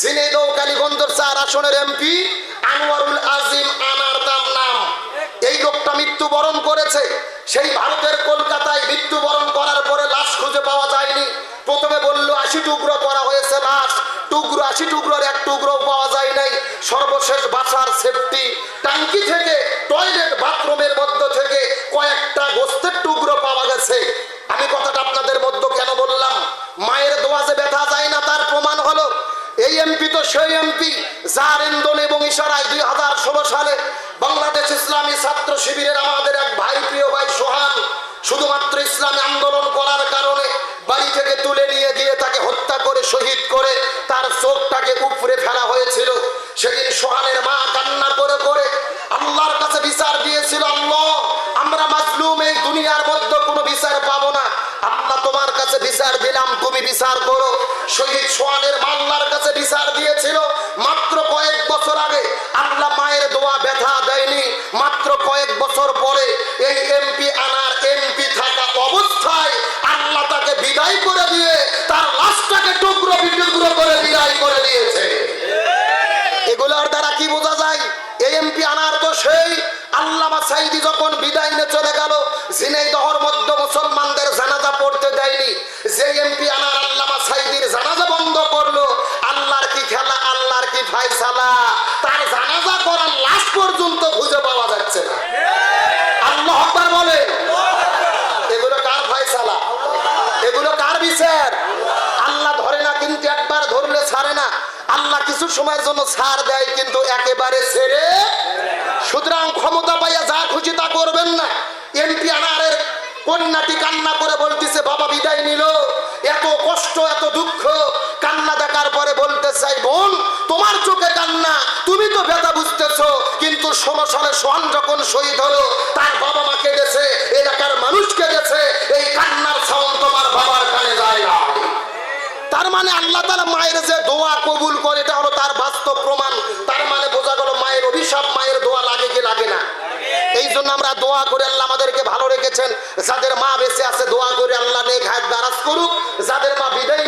ঝিনাইদহ কালীগঞ্জের চার আসনের এমপি, আনোয়ারুল আজিম আনার তার নাম। এই লোকটা মৃত্যুবরণ করেছে। সেই ভারতের কলকাতায় মৃত্যুবরণ করার পরে লাশ খুঁজে পাওয়া যায়নি। প্রথমে বলল, আশি টুকরো করা হয়েছে লাশ। টুকরো, আশি টুকরোর এক টুকরো পাওয়া যায় নাই। সর্বশেষ বাসার সেফটি টাঙ্কি থেকে টয়লেট বাথরুমের মধ্য থেকে কয়েকটা গোস্তের টুকরো পাওয়া গেছে। আমি কথাটা আপনাদের মধ্যে কেন বললাম? মায়ের দোয়াজে ব্যথা যায় না, তার প্রমাণ হলো এই এমপি তো সেই এমপি, যার ইন্দন এবং ইশারায় দুই হাজার ষোলো সালে বাংলাদেশ ইসলামী ছাত্র শিবিরের আমাদের এক ভাই, প্রিয় ভাই সোহান শুধুমাত্র ইসলামী আন্দোলন করার কারণে বাড়ি থেকে তুলে নিয়ে গিয়ে তাকে হত্যা করে, শহীদ করে, তার চোখটাকে বিচার করো। শহীদ সোহানের মাল্লার কাছে বিচার দিয়েছিল। মাত্র কয়েক বছর আগে আল্লাহ মায়ের দোয়া ব্যথা দেয়নি। মাত্র কয়েক বছর পরে এই এমপি আনার এমপি থাকা অবস্থায় আল্লাহ তাকে বিদায় করে দিয়ে তার লাশটাকে টুকরো বিটুকরো করে বিদায় করে দিয়েছে। এগুলোর দ্বারা কি বোঝা যায়? এমপি আনার তো সেই আল্লামা সাইদি যখন বিদায় নিয়ে চলে গেল ঝিনাইদহর মধ্য মুসলমানদের ফাইসালা তার জানাজা করার লাশ পর্যন্ত খুঁজে পাওয়া যাচ্ছে না। আল্লাহ আকবার বলে। এগুলো কার ফাইসালা এগুলো কার বিচার? আল্লাহ ধরে না, কিন্তু একবার ধরলে ছাড়ে না। আল্লাহ কিছু সময়ের জন্য ছাড় দেয়, কিন্তু একেবারে ছেড়ে সুতরাং ক্ষমতা পাইয়া যা খুশি তা করবেন না। এমপি আনারের কন্যাটি কান্না করে বলতেছে, বাবা, বিদায় নিল। এত কষ্ট, এত দুঃখ। কান্না দেখার পরে বলতে চাই, বোন তোমার চোখে কান্না তুমি তো ব্যথা বুঝতেছো, কিন্তু ষোলো সালে সোহান যখন শহীদ হলো, তার বাবা মা কেঁদেছে, এলাকার মানুষ কেঁদেছে, এই কান্নার সাউন্ড তোমার বাবার কানে যায় না। তার মানে আল্লাহ তালা মায়ের যে দোয়া কবুল করে, এটা হলো তার বাস্তব প্রমাণ। তার মানে বোঝা গেল মায়ের অভিশাপ, মায়ের দোয়া লাগে কি লাগে না। এই জন্য আমরা দোয়া করে আল্লাহ আমাদেরকে ভালো রেখেছেন। যাদের মা বেঁচে আছে, দোয়া করে আল্লাহ নেক হায়াত দারাজ করুক। যাদের মা বিদায়